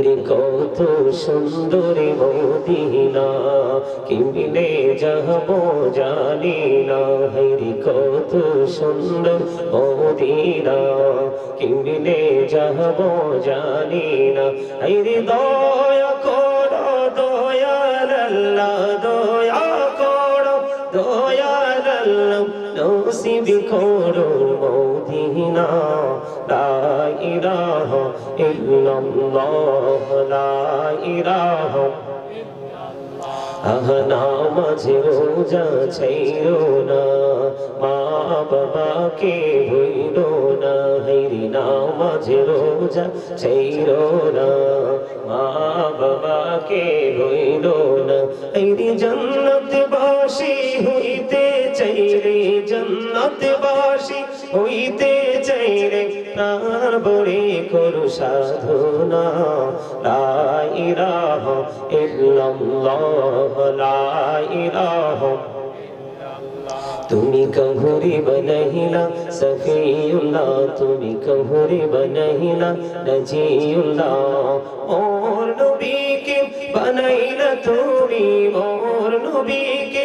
হাইরে কত সুন্দর মদিনা, কিমিনে যাব জানি না হাইরে কত সুন্দর মদিনা, কিমিনে যাব জানি না হাইরে দয়া করো, দয়াল দয়া করো, দয়াল আল্লাহ, নসিব করো মদিনা। لا إله إلا الله, لا إله. আহ নামাজে রোজা ছাইরো না, মা বাবাকে ভুলো না। হেরি নামাজে রোজা ছাইরো না, মা বাবাকে ভুলো না। হেরি জন্নত বাসী হইতে চাইরে জন্নত বাসী হইতে প্রাণ বড়ে করু সাধনা লা ইলাহা ইল্লাল্লাহ লা ইলাহা তুমি কহুরি বনহিলা, সফিউল্লাহ, তুমি কহুরি বনহিলা, নজিউল্লাহ। মোর নবীকে বানাইলা তুমি মোর নবীকে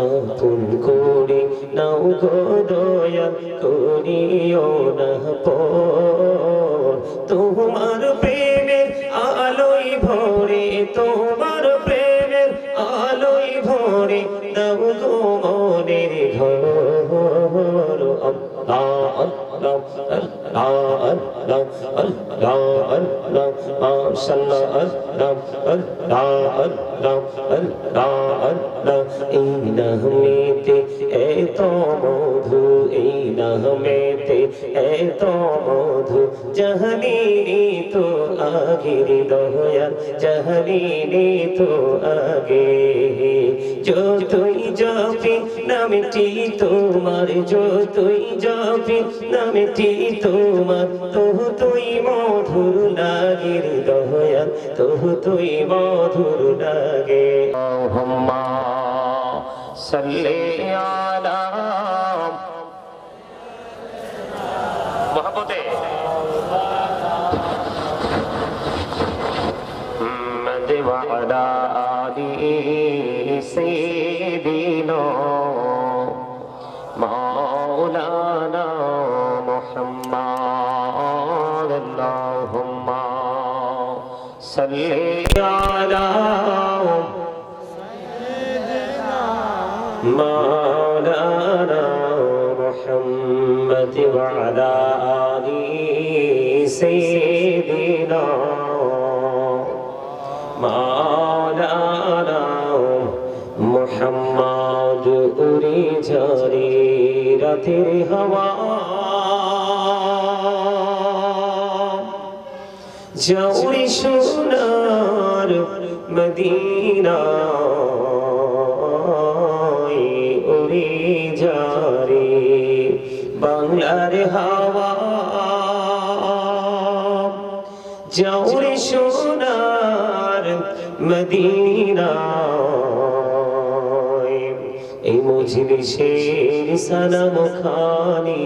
আপন করে নাও গো দয়া করিও না পর তোমার প্রেমের ভরে তোমার প্রেমের আলোয় ভরে নাও গো মনের ঘর আল্লাহ আল্লাহ এই নহমেতে এত মধু এই নহমেতে এত মধু জহলিনি তো আগের দহয়ার জহলিনি তো আগে যতই জপি নামটি তোমার যতই জপি নামটি তো তোমার তহু তুই মধুর লাগে রে দয়াল তহু তুই মধুর লাগে। আল্লাহুম্মা আলা اللهم صل على مولانا محمد وعلى آله سيدنا مولانا محمد أري جاري رتي هواه যাওরে সোনার মদিনা উড়ে যারে বাংলার হাওয়া যাওরে সোনার মদিনা এই মজলিসের সালাম খানি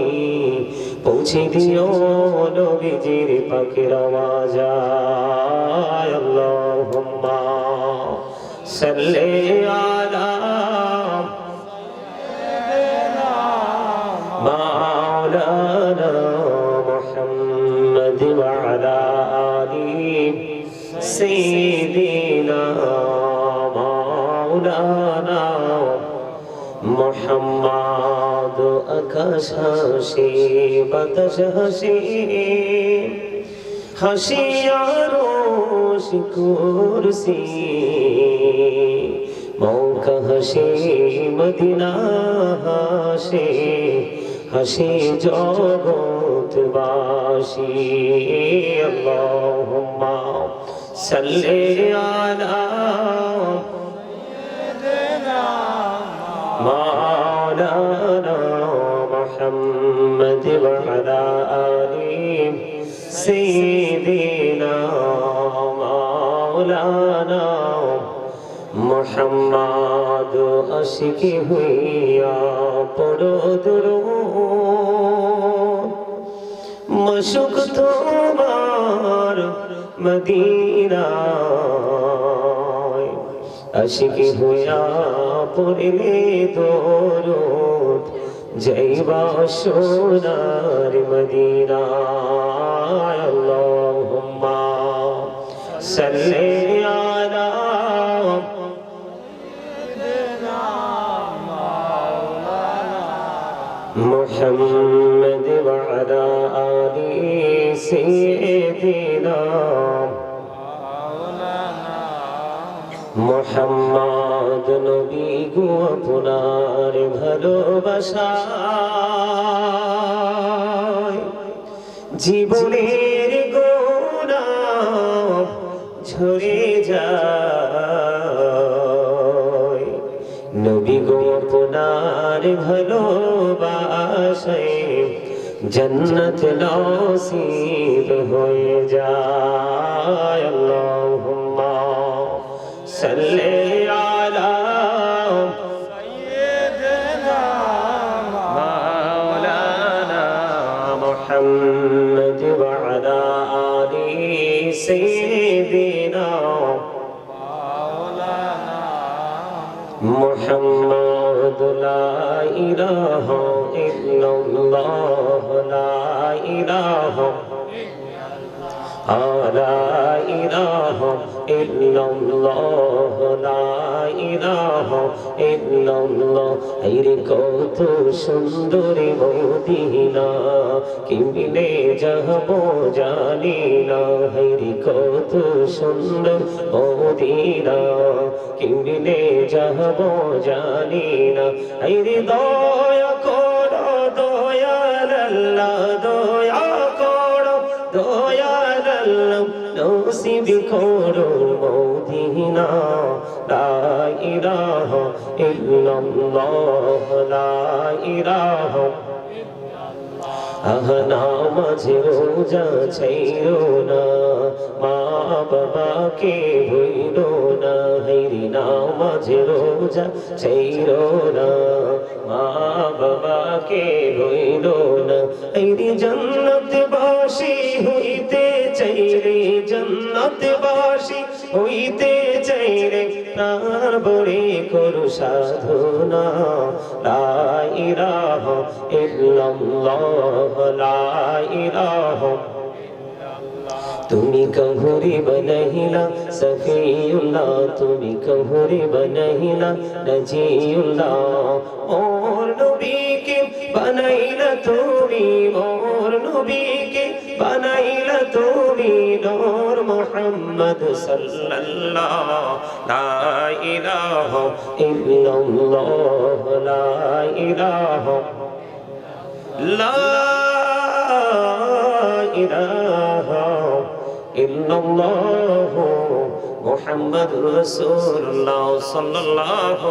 পৌঁছে দিও নবীজির পাকের আওয়াজ আল্লাহুম্মা সাল্লি আলা مولانا محمد وعلى آل سيدنا সম্মাদ আকাশ হাসি বাতাস হাসি হাসিয়ারো শিকুরসি মৌকা হাসি মদিনা হাসি হাসি জগত বাসি আল্লাহুম্মা সাল্লি আলা মা محمد وعلى آله سيدنا مولانا محمد عشق ہویا پڑو درو مشک تومار مدینہ আশিকি হইয়া পড়িলে তোর جیبا سونار مدینہ اللہم صلی علی محمد وعلا آلی سیدنا মোহাম্মদ নবী গো আপনার ভালোবাসা। জীবনের গোনা ঝরে যায়। নবী গো আপনার ভালোবাসায় জন্নত নসিব হয়ে যায়। আল্লাহুম্মা صلي على سيدنا مولانا محمد وعلى آله سيدنا مولانا محمد. لا إله إلا الله. لا إله إلا الله لا إله إلا الله لا إله إلا الله আইরে কত সুন্দরী মদিনা কিমিনে যাব জানি না হাইরে কত সুন্দর মদিনা কিমিনে যাব জানি না আইরে দয়া করো দয়াল আল্লাহ নসিব করো মদিনা, লা ইল্লাল্লাহ, লা আহনা মাঝে রোজা ছাইরো না, মা বাবাকে ভইল না হাইরি না মাঝে রোজা ছাইরো না, মা বাবাকে ভইল না হাইরি জান্নাত বাসি হইতে জান্নাত বাসি হইতে চাইরে প্রাণ বড়ে করু সাধনা। তুমি কহুরি বনহিলা সফিউল্লাহ। তুমি কহুরি বনহিলা নজিউল্লাহ। ওর নবীকে বানাইলা তুমি ওর নবীকে বানাইলা। তুমি নূর মোহাম্মদ সাল্লাল্লাহ, লা ইলাহা ইল্লাল্লাহ, লা ইলাহা লা ইলাহা ইল্লাল্লাহ মুহাম্মদ রাসূলুল্লাহ সাল্লাল্লাহু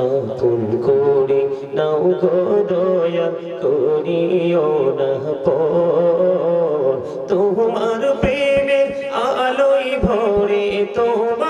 আপন করে নাও গো দয়া করিও না তোমার প্রেমের আলোয় ভরে তোমার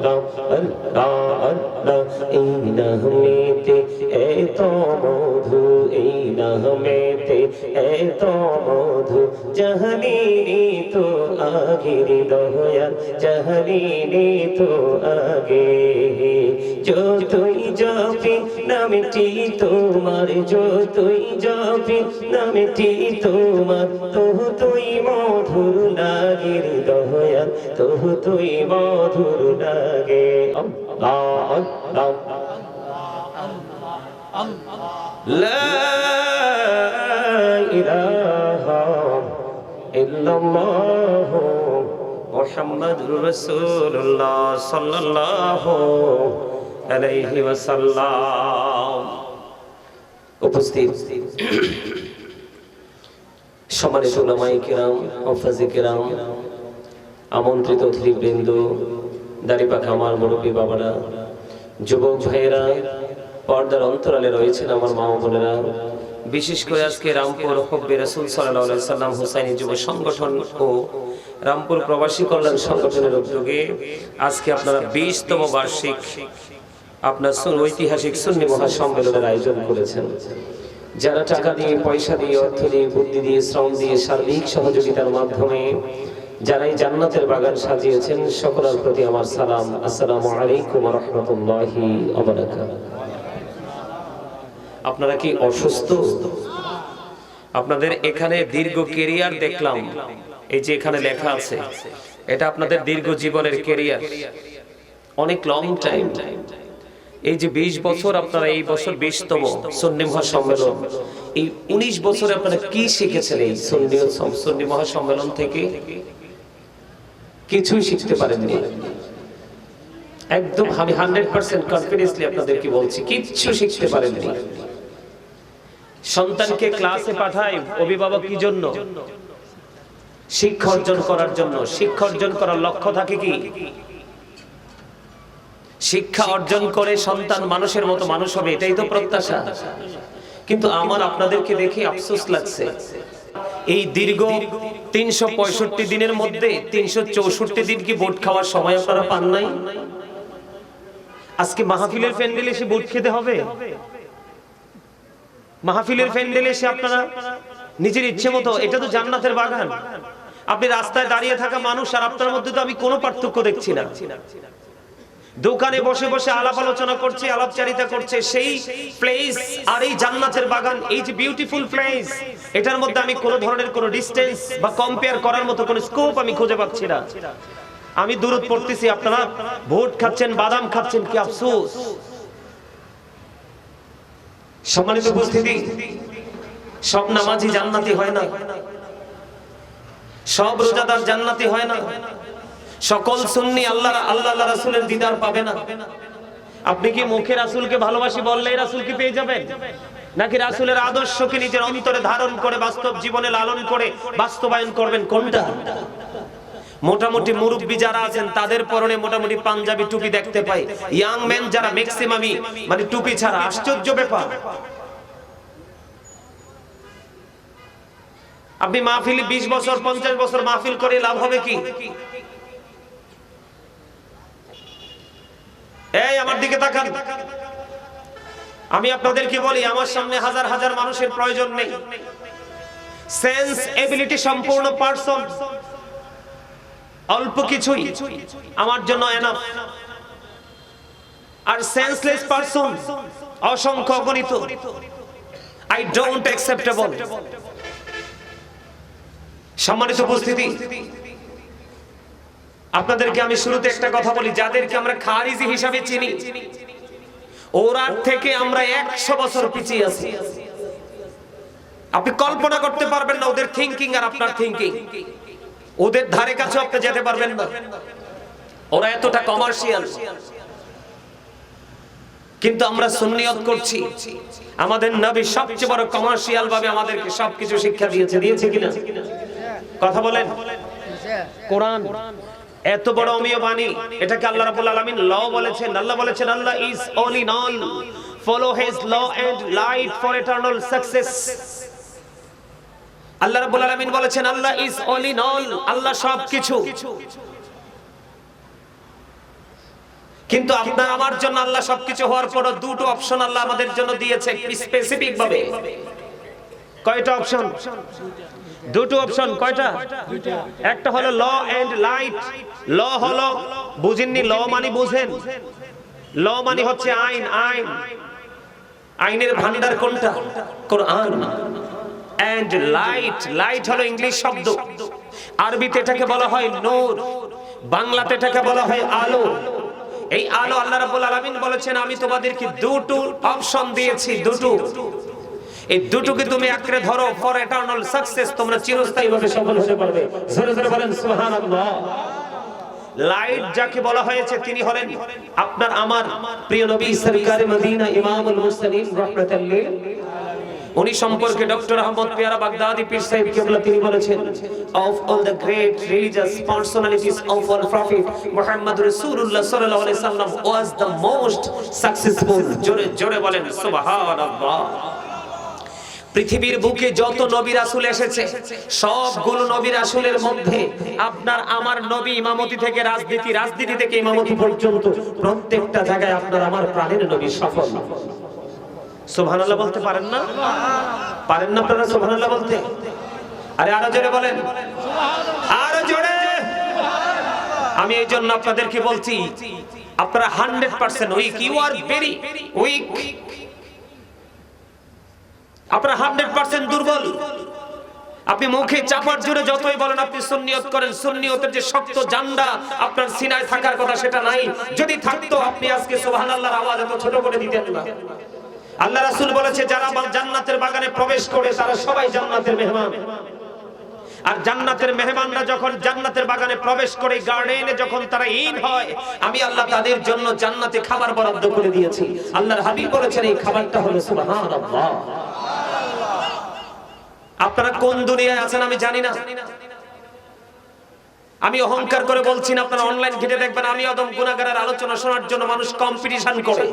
আল্লাহ আল্লাহ আল্লাহ এই নামেতে এত মধু এই নামেতে এত মধু। জাহানিনি তো আগের দয়াল, জাহানিনি তো তুই মধুর লাগে রে দয়াল তহু তুই মধুর লাগে আল্লাহ আল্লাহ لا إله إلا الله محمد رسول الله صلى الله عليه وسلم উপস্থিত সম্মানিত ওলামাই কিরাম হফাজে কিরাম আমন্ত্রিত অতিথিবৃন্দ দাড়িপাখা আমার মুরব্বী বাবারা, যুবক ভাইয়েরা, পর্দার অন্তরালে রয়েছেন আমার মা বোনেরা। বিশেষ করে আজকে রামপুর হব্বে রসুল সাল্লাম হুসাইনি যুব সংগঠন ও রামপুর প্রবাসী কল্যাণ সংগঠনের উদ্যোগে আজকে আপনারা বিশতম বার্ষিক আপনার ঐতিহাসিক সুন্নি মহাসম্মেলনের আয়োজন করেছেন। যারা টাকা দিয়ে, পয়সা দিয়ে, অর্থ দিয়ে, বুদ্ধি দিয়ে, শ্রম দিয়ে সার্বিক সহযোগিতার মাধ্যমে যারা এই জান্নাতের বাগান সাজিয়েছেন, সকলের প্রতি আমার সালাম। আসসালামু আলাইকুম রহমতুল্লাহি আপনারা কি অসুস্থ? আপনাদের এখানে দীর্ঘ কেরিয়ার দেখলাম। এই যে এখানে লেখা আছে, এটা আপনাদের দীর্ঘ জীবনের কেরিয়ার। অনেক লং টাইম এই যে ২০ বছর আপনারা এই বছর বিশতম সন্নি মহাসম্মেলন, এই ১৯ বছরে আপনারা কি শিখেছেন এই সন্নি মহাসম্মেলন থেকে? কিছুই শিখতে পারেননি। একদম আমি হান্ড্রেড পার্সেন্ট কনফিডেন্সলি আপনাদেরকে বলছি, কিচ্ছু শিখতে পারেননি। সন্তানকে ক্লাসে পাঠায়, অভিভাবক কি জন্য? শিক্ষা অর্জন করার জন্য। শিক্ষা অর্জন করার লক্ষ্য থাকে কি? শিক্ষা অর্জন করে সন্তান মানুষের মতো মানুষ হবে, এটাই তো প্রত্যাশা। কিন্তু আমার আপনাদেরকে দেখে আফসোস লাগছে। এই দীর্ঘ তিনশো পঁয়ষট্টি দিনের মধ্যে তিনশো চৌষট্টি দিন কি বোট খাওয়ার সময় আপনারা পান নাই? আজকে মাহফিলের প্যান্ডেলে এসে বোট খেতে হবে? মাহফিলের প্যান্ডেলে এসে আপনারা নিজের ইচ্ছে মতো, এটা তো জান্নাতের বাগান। আপনি রাস্তায় দাঁড়িয়ে থাকা মানুষ আর আপনার মধ্যে তো আমি কোনো পার্থক্য দেখছি না। দোকানে বসে বসে আলাপ আলোচনা করছে, আলাপচারিতা করছে। সেই প্লেস আর এই জান্নাতের বাগান, এই যে বিউটিফুল প্লেস এটার মধ্যে আমি কোনো ধরনের কোনো ডিস্টেন্স বা কম্পেয়ার করার মতো কোনো স্কোপ আমি খুঁজে পাচ্ছি না। আমি দূরত পড়তেছি, আপনারা ভোট খাচ্ছেন, বাদাম খাচ্ছেন, কি আফসোস? সম্মানিত উপস্থিতি, সব নামাজি জান্নাতি হয় না। সব রোজাদার জান্নাতি হয় না। সকল সুন্নি আল্লাহ আল্লাহ রাসূলের দিদার পাবে না। আপনি কি মুখে রাসূলকে ভালোবাসি বললেই রাসূলকে পেয়ে যাবেন? নাকি রাসূলের আদর্শকে নিজের অন্তরে ধারণ করে বাস্তব জীবনে লালন করে বাস্তবায়ন করবেন? কোনটা? মোটামুটি মুরব্বী যারা আছেন, তাদের পরনে মোটামুটি পাঞ্জাবি টুপি দেখতে পাই। ইয়াং ম্যান যারা ম্যাক্সিমামই মানে টুপি ছাড়া, আশ্চর্য ব্যাপার। আপনি মাহফিল বিশ বছর, পঞ্চাশ বছর মাহফিল করে লাভ হবে কি? এই, আমার দিকে তাকান। আমি আপনাদেরকে বলি, আমার সামনে হাজার হাজার মানুষের প্রয়োজন নেই। সেন্স এবিলিটি সম্পূর্ণ পার্সন অল্প কিছুই আমার জন্য এনাফ আর সেন্সলেস পার্সন অসংখ্য অগণিত। আই ডোন্ট অ্যাকসেপ্টেবল সম্মানিত উপস্থিতি আপনাদেরকে আমি শুরুতে একটা কথা বলি যাদেরকে আমরা খারিজি হিসাবে চিনি ওরা থেকে আমরা একশো বছর পিছিয়ে আছি। আপনি কল্পনা করতে পারবেন না ওদের থিঙ্কিং আর আপনার থিঙ্কিং ওদের ধারে কাছে আপনি যেতে পারবেন না। ওরা এতটা কমার্শিয়াল কিন্তু আমরা সুন্নিয়ত করছি। আমাদের নবী সবচেয়ে বড় কমার্শিয়াল ভাবে আমাদেরকে সবকিছু শিক্ষা দিয়েছে দিয়েছে কিনা? কথা বলেন। কোরআন। এত বড় অমীয় বাণী এটাকে আল্লাহ রাব্বুল আলামিন ল বলেছেন। আল্লাহ বলেছেন Allah is all in all follow his law and light for eternal success আল্লাহ রাব্বুল আলামিন বলেছেন Allah is all in all আল্লাহ সবকিছু। কিন্তু আপনার আমার জন্য আল্লাহ সবকিছু হওয়ার পরও দুটো অপশন আল্লাহ আমাদের জন্য দিয়েছে স্পেসিফিক ভাবে। কয়টা অপশন দুটো অপশন কয়টা? একটা হলো ল এন্ড লাইট ল হলো, বুঝেননি ল মানে বুঝেন। ল মানে হচ্ছে আইন আইন। আইনের ভান্ডার কোনটা? কোরআন। এন্ড লাইট লাইট হলো ইংলিশ শব্দ। আরবিতে এটাকে বলা হয় নূর। বাংলাতে এটাকে বলা হয় আলো। এই আলো আল্লাহ রাব্বুল আলামিন বলেছেন, আমি তোমাদেরকে দুটো অপশন দিয়েছি, দুটো। এই দুটোকে তুমি আঁকড়ে ধরো ফর এটারনাল সাকসেস তোমরা চিরস্থায়ী ভাবে সফল হতে পারবে। জোরে জোরে বলেন, সুবহানাল্লাহ। লাইট যাকে বলা হয়েছে, তিনি হলেন আপনার আমার প্রিয় নবী সরকারে মদিনা ইমামুল মুরসালিন রাহমাতাল উনি সম্পর্কে ডক্টর আহমদ পিয়ারা বাগদাদি পীর সাহেব কেবলা তিনি বলেছেন of all the great religious personalities of all prophet Muhammad রাসূলুল্লাহ সাল্লাল্লাহু আলাইহি সাল্লাম ওয়াজ দ্য মোস্ট সাকসেসফুল জোরে জোরে বলেন, সুবহানাল্লাহ। পৃথিবীর বুকে যত নবী রাসূল এসেছে, সবগুলো নবী রাসূলের মধ্যে আপনার, আমার নবী ইমামতি থেকে রাজনীতি রাজনীতি থেকে ইমামতি পর্যন্ত প্রত্যেকটা জায়গায় আপনার, আমার প্রাণের নবী সফল। সুবহানাল্লাহ বলতে পারেন না? পারেন না আপনারা সুবহানাল্লাহ বলতে? আরে আরও জোরে বলেন। আরও জোরে। আমি এই জন্য আপনাদেরকে বলছি, আপনারা hundred percent weak you are very weak আপনারা হান্ড্রেড পার্সেন্ট দুর্বল। আপনি মুখে চাপার জুড়ে যতই বলেন, আপনি সুন্নিয়ত করেন। সুন্নিয়তের যে শক্ত জান্ডা আপনার সিনায় থাকার কথা, সেটা নাই। যদি থাকতো, আপনি আজকে সুবহানাল্লাহর আওয়াজ এত ছোট করে দিতেন না। আল্লাহ রাসূল বলেছে, যারা জান্নাতের বাগানে প্রবেশ করে, তারা সবাই জান্নাতের মেহমান। আর জান্নাতের মেহমানরা যখন জান্নাতের বাগানে প্রবেশ করে, গার্ডেনে যখন তারা ইন হয়, আমি আল্লাহ তাদের জন্য জান্নাতে খাবার বরাদ্দ করে দিয়েছি। আল্লাহর হাবিব বলেছেন, এই খাবারটা হলো সুবহানাল্লাহ। আপনারা কোন দুনিয়ায় আছেন আমি জানি না। আমি অহংকার করে বলছি না, আপনারা অনলাইন ঘেটে দেখবেন, আমি অদম গুণাগারের আলোচনা শোনার জন্য মানুষ কম্পিটিশন করে।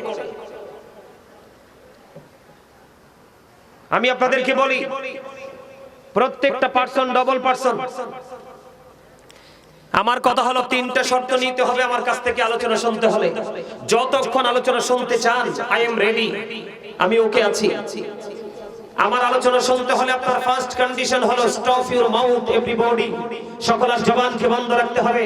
আমি আপনাদেরকে বলি, প্রত্যেকটা পার্সন ডবল পার্সন আমার কথা হলো, তিনটা শর্ত নিতে হবে আমার কাছ থেকে আলোচনা শুনতে হলে। যতক্ষণ আলোচনা শুনতে চান আই এম রেডি আমি ওকে আছি। আমার আলোচনা শুনতে হলে আপনার ফার্স্ট কন্ডিশন হলো স্টপ ইউর মাউথ এভরিবডি সকলের জবানকে বন্ধ রাখতে হবে।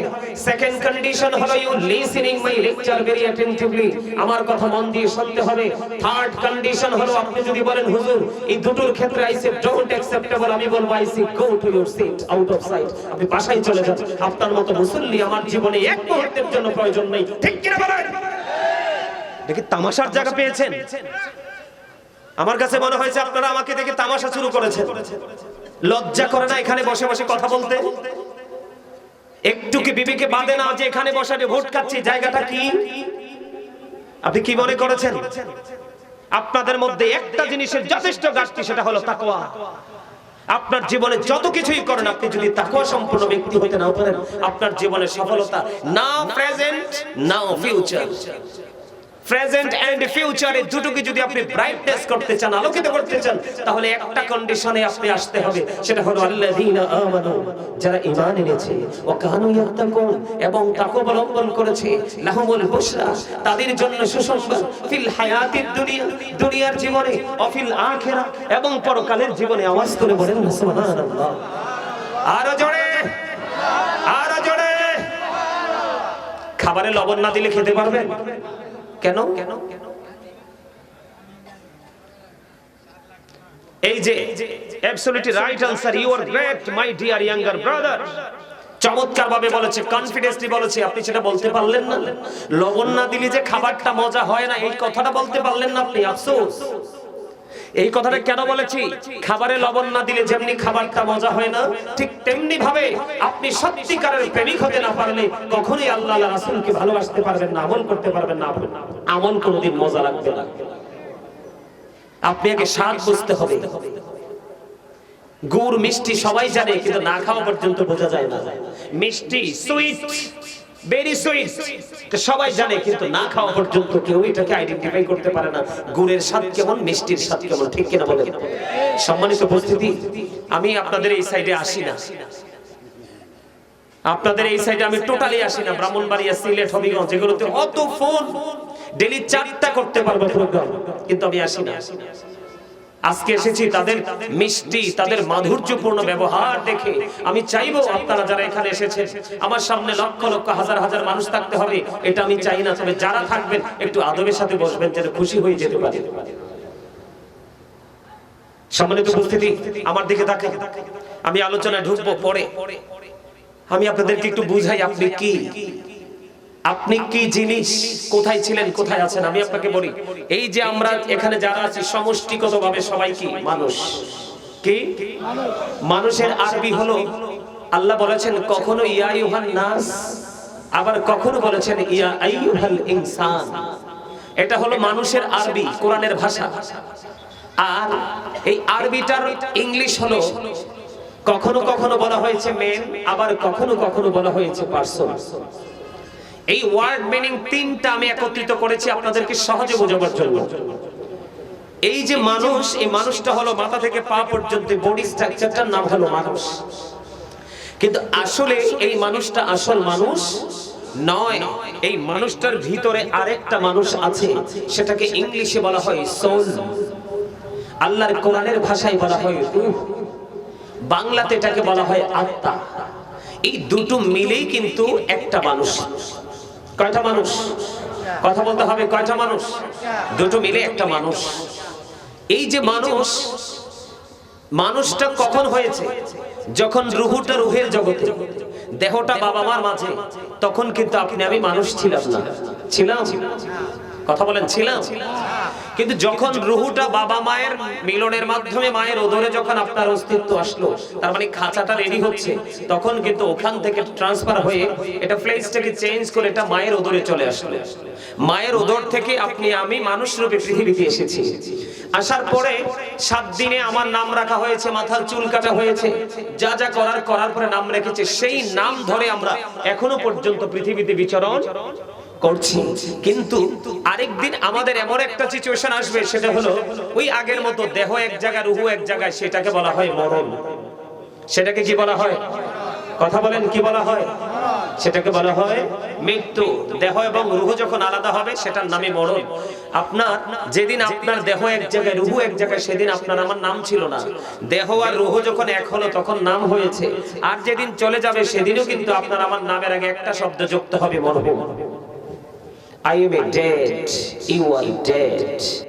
সেকেন্ড কন্ডিশন হলো you listening my lecture very attentively আমার কথা মন দিয়ে শুনতে হবে। থার্ড কন্ডিশন হলো আপনি যদি বলেন, হুজুর, এই দুটোর ক্ষেত্রে আই সে ডোন্ট অ্যাকসেপ্টেবল আমি বলব I go to your seat out of sight আপনি বাসায় চলে যান। আপনার মতো মুসল্লি আমার জীবনে এক মুহূর্তের জন্য প্রয়োজন নেই। ঠিক কিনা বলেন? দেখি, তামাশার জায়গা পেয়েছেন? আমার কাছে মনে হয়েছে আপনারা আমাকে দেখে তামাশা শুরু করেছেন। লজ্জা করে না এখানে বসে বসে কথা বলতে? একটু কি বিবেকে বাঁধে না যে এখানে বসে আমি ভোট খাচ্ছি? জায়গাটা কি? আপনি কি মনে করেছেন? আপনাদের মধ্যে একটা জিনিসের যথেষ্ট গাছটি সেটা হলো তাকওয়া। আপনার জীবনে যত কিছুই করেন, আপনি যদি তাকওয়া সম্পূর্ণ ব্যক্তি হইতে নাও পারেন, আপনার জীবনের সফলতা না প্রেজেন্ট, না ফিউচার প্রেজেন্ট এন্ড ফিউচারে দুটোকে যদি আপনি ব্রাইটনেস করতে চান, আলোকিত করতে চান, তাহলে একটা কন্ডিশনে আপনি আসতে হবে। সেটা হলো আল্লাযীনা আমানু, যারা ঈমান এনেছে ও কানু ইয়াত্তাকুন, এবং তাকওয়া অবলম্বন করেছে, লাহুমুল বুশরা, তাদের জন্য সুসংবাদ, ফিল হায়াতিদ দুনিয়া, দুনিয়ার জীবনে ও ফিল আখিরা, এবং পরকালের জীবনে আওয়াজ করে বলেন, সুবহানাল্লাহ। আরও জোরে আরও জোরে। খাবারে লবণ না দিলে খেতে পারবেন? কেন? কেন এই যে absolutely right answer you are great my dear younger brother চমৎকার ভাবে বলেছে কনফিডেন্সলি বলেছে আপনি সেটা বলতে পারলেন না। লবণ না দিলে যে খাবারটা মজা হয় না এই কথাটা বলতে পারলেন না আপনি আফসোস। এই কথাটা কেন বলেছি? খাবারে লবণ না দিলে যেমনি খাবারটা মজা হয় না ঠিক তেমনি ভাবে আপনি সত্যিকারের প্রেমিক হতে না পারলে কখনোই আল্লাহ রাসূলকে ভালোবাসতে পারবেন না আমল করতে পারবেন না আমল কোনোদিন মজা লাগবে না। আপনি আগে স্বাদ বুঝতে হবে। গুড় মিষ্টি সবাই জানে কিন্তু না খাওয়া পর্যন্ত বোঝা যায় না। মিষ্টি সুইট ভেরি সুইট সবাই জানে, কিন্তু না খাওয়া পর্যন্ত কেউ এটাকে আইডেন্টিফাই করতে পারে না। গুড়ের স্বাদ কেমন, মিষ্টির স্বাদ কেমন, ঠিক কিনা সম্মানিত উপস্থিতি, আমি আপনাদের এই সাইডে আসি না। আপনাদের এই সাইডে আমি টোটালি আসি না। ব্রাহ্মণবাড়িয়া, সিলেট, হবিগঞ্জ যেগুলোতে অত ফোন ডেলি চারটা করতে পারব প্রোগ্রাম কিন্তু আমি আসি না। আজকে এসেছি তাদের মিষ্টি, তাদের মাধুর্যপূর্ণ ব্যবহার দেখে। আমি চাইব আপনারা যারা এখানে এসেছেন, আমার সামনে লক্ষ লক্ষ, হাজার হাজার মানুষ থাকতে হবে, এটা আমি চাই না। তবে যারা থাকবেন, একটু আদবের সাথে বসবেন যেন খুশি হয়ে যেতে পারে। সম্মানিত উপস্থিতি, আমার দিকে তাকান। আমি আলোচনায় ঢুকবো পরে। আমি আপনাদেরকে একটু বুঝাই আপনি কি। আপনি কি জিনিস কোথায় ছিলেন, কোথায় আছেন? আমি আপনাকে বলি, এই যে আমরা এখানে যারা আছি, সমষ্টিগতভাবে সবাই কি? মানুষ। কি? মানুষের আরবি হলো, আল্লাহ বলেছেন, কখনো ইয়া ইউহান নাস, আবার কখনো বলেছেন, ইয়া আইয়ুহাল ইনসান। এটা হলো মানুষের আরবি, কোরআনের ভাষা। আর এই আরবিটার ইংলিশ হলো, কখনো কখনো বলা হয়েছে মেন আবার কখনো কখনো বলা হয়েছে পার্সন। এই ওয়ার্ড মিনিং তিনটা আমি একত্রিত করেছি আপনাদেরকে সহজে বোঝাবার জন্য। এই যে মানুষ, এই মানুষটা হলো মাথা থেকে পা পর্যন্ত বডি স্ট্রাকচারটার নাম হলো মানুষ। কিন্তু আসলে এই মানুষটা আসল মানুষ নয়, এই মানুষটার ভিতরে আরেকটা মানুষ আছে, সেটাকে ইংলিশে বলা হয় সোল আল্লাহর কোরআনের ভাষায় বলা হয় রূহ। বাংলাতে এটাকে বলা হয় আত্মা। এই দুটো মিলেই কিন্তু একটা মানুষ। কয়টা মানুষ। কথা বলতে হবে কয়টা মানুষ। দুটো মিলে একটা মানুষ। এই যে মানুষ, মানুষটা কখন হয়েছে? যখন রুহুটা রুহের জগতে, দেহটা বাবা মার মাঝে, তখন কিন্তু আপনি, আমি মানুষ ছিলাম না। ছিলাম? কথা বলেন, ছিলাম। কিন্তু যখন রুহুটা বাবা মায়ের মিলনের মাধ্যমে মায়ের ওদরে যখন আপনার অস্তিত্ব আসলো, তার মানে খাঁচাটা রেডি হচ্ছে, তখন কিন্তু ওখান থেকে ট্রান্সফার হয়ে এটা প্লেসটাকে চেঞ্জ করে এটা মায়ের ওদরে চলে আসলো। মায়ের ওদর থেকে আপনি, আমি মানুষ রূপে পৃথিবীতে এসেছি। আসার পরে সাত দিনে আমার নাম রাখা হয়েছে, মাথার চুল কাটা হয়েছে। যা যা করার করার পরে নাম রেখেছে, সেই নাম ধরে আমরা এখনও পর্যন্ত পৃথিবীতে বিচরণ করছি। কিন্তু আরেকদিন আমাদের এমন একটা সিচুয়েশন আসবে, সেটা হলো ওই আগের মতো দেহ এক জায়গায়, রুহু এক জায়গায়, সেটাকে বলা হয় মরণ। সেটাকে কি বলা হয়? কথা বলেন, কি বলা হয়? সেটাকে বলা হয় মৃত্যু। দেহ এবং রুহ যখন আলাদা হবে, সেটার নামে মরণ। আপনার যেদিন আপনার দেহ এক জায়গায়, রুহু এক জায়গায়, সেদিন আপনার আমার নাম ছিল না। দেহ আর রুহ যখন এক হলো, তখন নাম হয়েছে। আর যেদিন চলে যাবে, সেদিনও কিন্তু আপনার আমার নামের আগে একটা শব্দ যুক্ত হবে মরহুম। I am dead. You are dead.